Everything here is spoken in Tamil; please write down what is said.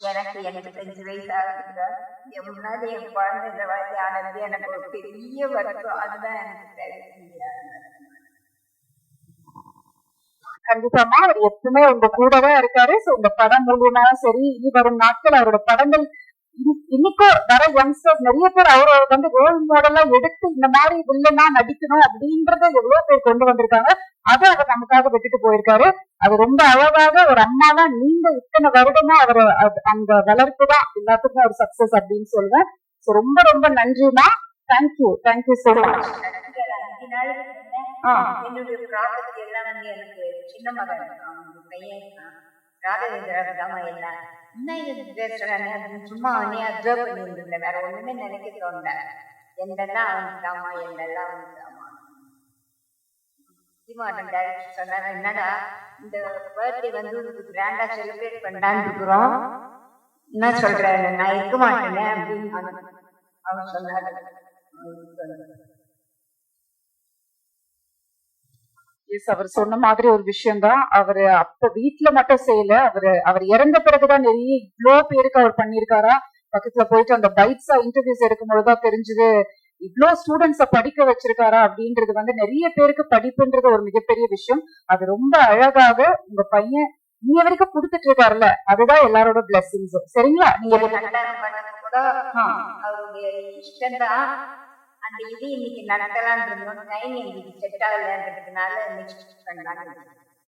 எனக்கு எண்பத்தஞ்சு வயசு ஆகுதுங்க என் முன்னாடி என் குழந்தை இந்த மாதிரி ஆனது எனக்கு ஒரு பெரிய வருத்தம். அதுதான் எனக்கு தெரியும் கண்டிப்பாமா அவர் எப்பவுமே உங்க கூடவே இருக்காரு. சோ இந்த படம் மூலியமாவும் சரி இனி வரும் நாட்கள் அவரோட படங்கள் இன்- இன்னைக்கும் வர யங்ஸ்டர்ஸ் நிறைய பேர் அவரை வந்து ரோல் மாடலா எடுத்து இந்த மாதிரி வில்லனா நடிக்கணும் அப்படின்றத எவ்வளவு பேர் கொண்டு வந்திருக்காங்க அதை அவர் நமக்காக விட்டுட்டு போயிருக்காரு. அது ரொம்ப அழகாக ஒரு அம்மாவா நீங்க இத்தனை வருடமா அவர் அந்த வளர்ப்பு தான் எல்லாத்துக்கும் ஒரு சக்சஸ் அப்படின்னு சொல்றேன் சோ ரொம்ப ரொம்ப நன்றிமா. Thank you thank you so much என்னுடைய ப்ராஜெக்ட் எல்லாம் வந்து எனக்கு சின்ன மகன் பையன் ராகவேந்திரா என்ன? இது பேசுறானே அப்படின்னு சும்மா அவனே அப்சர்வ் வேற ஒண்ணுமே நினைக்க தோணல. எந்தெல்லாம் அவனுக்கு தாமா எந்தெல்லாம் அவனுக்கு தாமா டைரக்டர் என்னடா இந்த பர்த்டே வந்து உங்களுக்கு கிராண்டா செலிப்ரேட் பண்ணலான்னு இருக்கிறோம். என்ன சொல்ற நான் இருக்க மாட்டேன் அப்படின்னு அவன் அவன் சொன்னாரு. எஸ் அவர் சொன்ன மாதிரி ஒரு விஷயம் தான் அவரு அப்ப வீட்ல மட்டும் செய்யல. அவரு அவர் இறந்த பிறகுதான் நிறைய இவ்ளோ பேருக்கு அவர் பண்ணியிருக்காரா? பக்கத்துல போயிட்டு அந்த பைட்ஸா இன்டர்வியூஸ் எடுக்கும்போதுதான் தெரிஞ்சது இவ்ளோ ஸ்டூடெண்ட்ஸ படிக்க வச்சிருக்காரா அப்படின்றது வந்து நிறைய பேருக்கு படிப்புன்றது ஒரு மிகப்பெரிய விஷயம். அது ரொம்ப அழகாக உங்க பையன் இன்னைய வரைக்கும் கொடுத்துட்டு இருக்காருல்ல அதுதான் எல்லாரோட பிளெஸிங்ஸ் சரிங்களா? நீங்க கல்யாணம் இது இன்னைக்கு நடத்தலான் இருந்தோம். டைம் எங்களுக்கு செட் ஆகலன்றதுனால நெக்ஸ்ட் பண்ணலான்னு